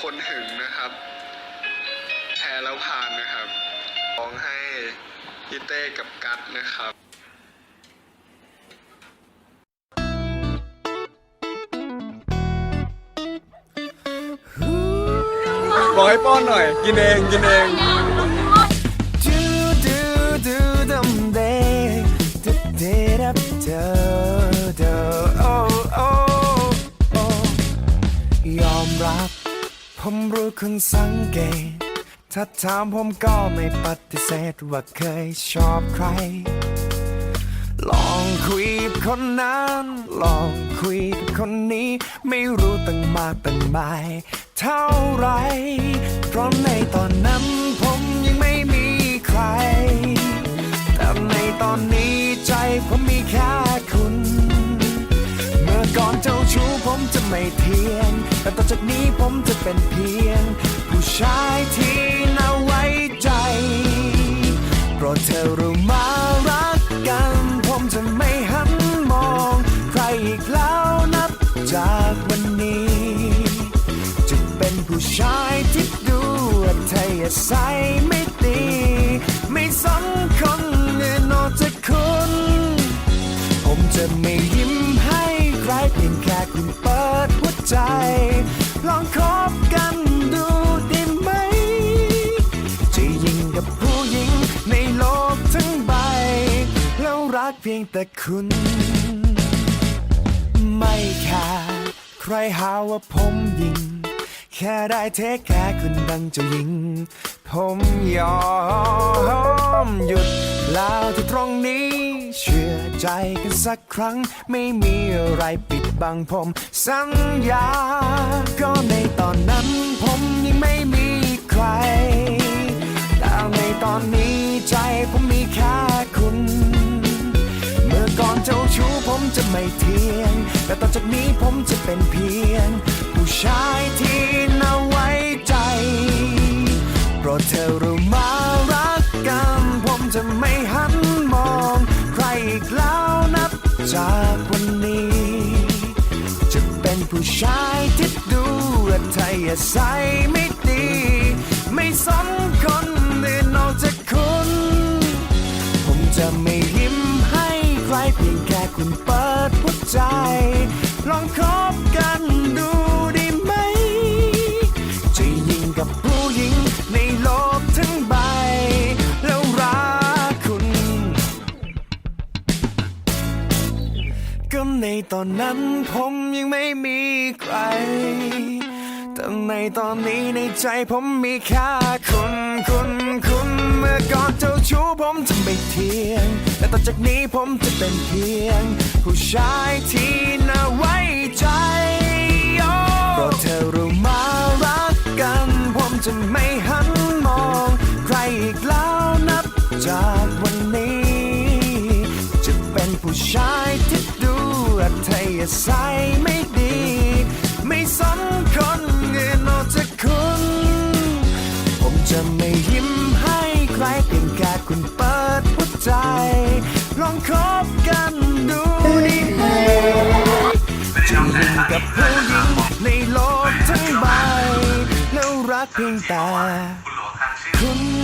คนหึงนะครับ แพ้แล้วผ่านนะครับร้องให้พี่เต้กับกัดนะครับบอกให้ป้อนหน่อย กินเองกินเอง Do do do dum day do day up do do ผมรู้คุณสังเกต ถ้าถามผมก็ไม่ปฏิเสธว่าเคยชอบใคร ลองคุยคนนั้น ลองคุยคนนี้ ไม่รู้ตั้งมากตั้งมายเท่าไร เพราะในตอนนั้นผมยังไม่มีใคร แต่ในตอนนี้ใจผมมีแค่คุณ เมื่อก่อนเจ้าชู้ผมจะไม่ทียง เป็นเพียง ผู้ชายที่น่าไว้ใจ โปรดเธอรู้มารักกัน ผมจะไม่หันมอง ใครอีกแล้วนับจากวันนี้ จะเป็นผู้ชายที่ดูอัธยาศัยไม่ดี ไม่สนคนอื่นนอกจากคุณ ผมจะไม่ยิ้มให้ใครเพียงแค่คุณเปิดหัวใจ ลองคบกันดูได้ไหม จะยิงกับผู้หญิงในโลกทั้งใบ แล้วรักเพียงแต่คุณ ไม่แค่ใครหาว่าผมยิง แค่ได้เทคแค่คุณดังเจ้าหญิง ผมยอมหยุดแล้วที่ตรงนี้ ใจกันสักครั้ง ไม่มีอะไรปิดบังผม สัญญา ก็ในตอนนั้นผมยังไม่มีใคร แต่ในตอนนี้ใจผมมีแค่คุณ เมื่อก่อนเจ้าชู้ผมจะไม่เทียง แต่ต่อจากนี้ผมจะเป็นเพียง ผู้ชายที่ จากวันนี้ จะเป็นผู้ชายที่ดูอัธยาศัยไม่ดี ไม่สมคนอื่นนอกจากคุณ ผมจะไม่ยิ้มให้ใครเพียงแค่คุณเปิดหัวใจ ลองค ตอนนั้นผมยังไม่มีใคร แต่ในตอนนี้ในใจผมมีแค่คุณคุณคุณเมื่อก่อนเจ้าชู้ผมจะไม่เทียง แต่ต่อจากนี้ผมจะเป็นเพียง ผู้ชายที่น่า ยาศัยไม่ดี ไม่สนคนอื่นนอกจากคุณ ผมจะไม่ยิ้มให้ใครเพียงแค่คุณเปิดหัวใจ ลองคบกันดูดีไหมจะยิงกับผู้หญิงในโลกทั้งใบ แล้วรักเพียงแต่คุณ